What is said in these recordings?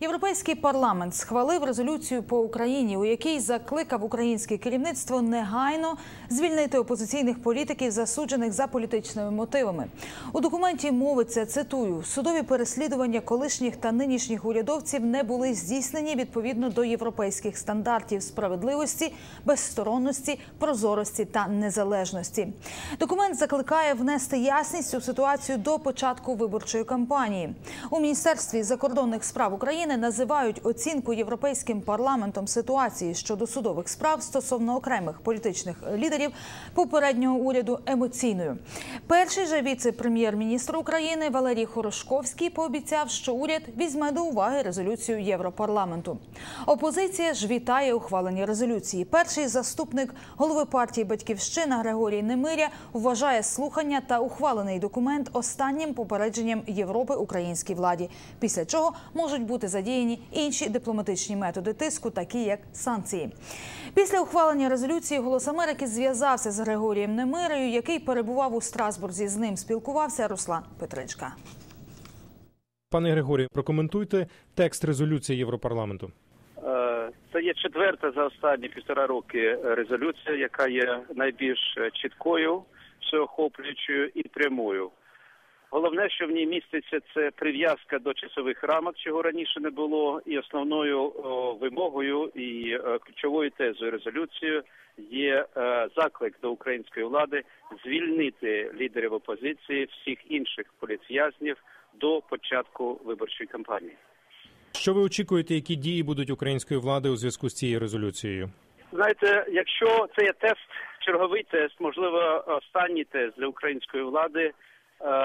Європейський парламент схвалив резолюцію по Україні, у якій закликав українське керівництво негайно звільнити опозиційних політиків, засуджених за політичними мотивами. У документі мовиться цитую: судові переслідування колишніх та нинішніх урядовців не були здійснені відповідно до європейських стандартів справедливості, безсторонності, прозорості та незалежності. Документ закликає внести ясність у ситуацію до початку виборчої кампанії. У міністерстві закордонних справ України називають оцінку європейським парламентом ситуації щодо судових справ стосовно окремих політичних лідерів попереднього уряду емоційною. Перший же віце-прем'єр-міністр України Валерій Хорошковський пообіцяв, що уряд візьме до уваги резолюцію Європарламенту. Опозиція ж вітає ухвалені резолюції. Перший заступник голови партії Батьківщина Григорій Немиря вважає слухання та ухвалений документ останнім попередженням Європи українській владі, після чого можуть бути задіяні інші дипломатичні методи тиску, такі як санкції. Після ухвалення резолюції Голос Америки зв'язався з Григорієм Немирею, який перебував у Страсбурзі. З ним спілкувався Руслан Петричка. Пане Григорію, прокоментуйте текст резолюції Європарламенту. Е, Це є четверта за останні півтора роки резолюція, яка є найбільш чіткою, всеохоплюючою і прямою. Головне, що в ній міститься, це прив'язка до часових рамок, чого раніше не було, і основною о, вимогою і е, ключовою тезою резолюції є е, заклик до української влади звільнити лідерів опозиції, всіх інших політв'язнів до початку виборчої кампанії. Що ви очікуєте, які дії будуть української влади у зв'язку з цією резолюцією? Знаєте, якщо це є тест, черговий тест, можливо, останній тест для української влади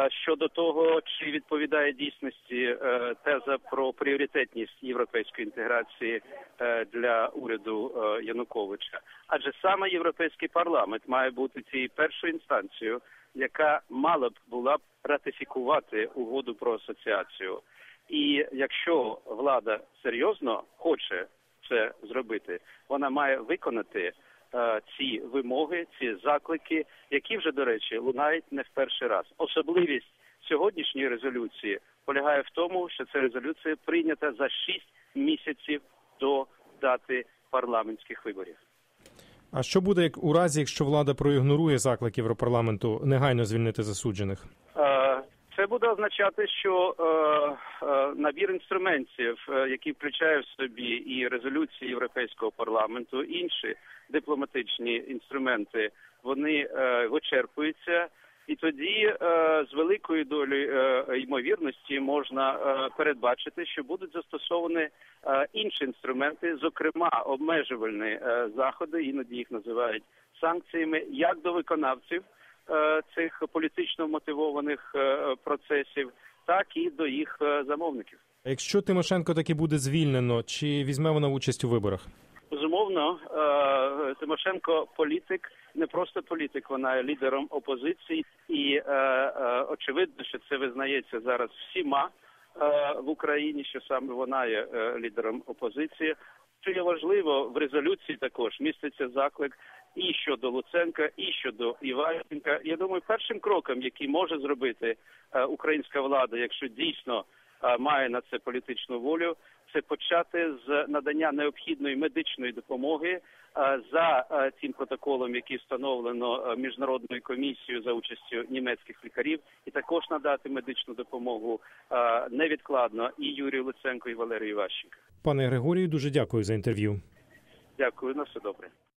щодо того, чи відповідає дійсності е, теза про пріоритетність європейської інтеграції е, для уряду е, Януковича, адже саме європейський парламент має бути цією першою інстанцією, яка мала б була б ратифікувати угоду про асоціацію. І якщо влада серйозно хоче це зробити, вона має виконати е, ці вимоги, ці заклики, які вже до речі лунають не в перший раз. Особливість сьогоднішньої резолюції полягає в тому, що ця резолюція прийнята за шість місяців до дати парламентських виборів. А що буде як у разі, якщо влада проігнорує заклик Європарламенту негайно звільнити засуджених? Це буде означати, що е, е, набір інструментів, е, який включає в собі і резолюції Європейського парламенту, інші дипломатичні інструменти, вони е, вичерпуються. І тоді е, з великою долею е, ймовірності можна е, передбачити, що будуть застосовані е, інші інструменти, зокрема обмежувальні е, заходи, іноді їх називають санкціями, як до виконавців цих політично мотивованих е, процесів, так і до їх е, замовників. Якщо Тимошенко таки буде звільнено, чи візьме вона участь у виборах? Безумовно, е, Тимошенко політик, не просто політик, вона є лідером опозиції, і е, е, очевидно, що це визнається зараз всіма е, в Україні, що саме вона є е, лідером опозиції. Що є важливо в резолюції, також міститься заклик і щодо Луценка, і щодо Іваненка. Я думаю, першим кроком, який може зробити е, українська влада, якщо дійсно має на це політичну волю, це почати з надання необхідної медичної допомоги е, за е, цим протоколом, який встановлено е, міжнародною комісією за участю німецьких лікарів, і також надати медичну допомогу е, невідкладно і Юрію Луценко, і Валерію Іващенко. Пане Григорію, дуже дякую за інтерв'ю. Дякую на все добре.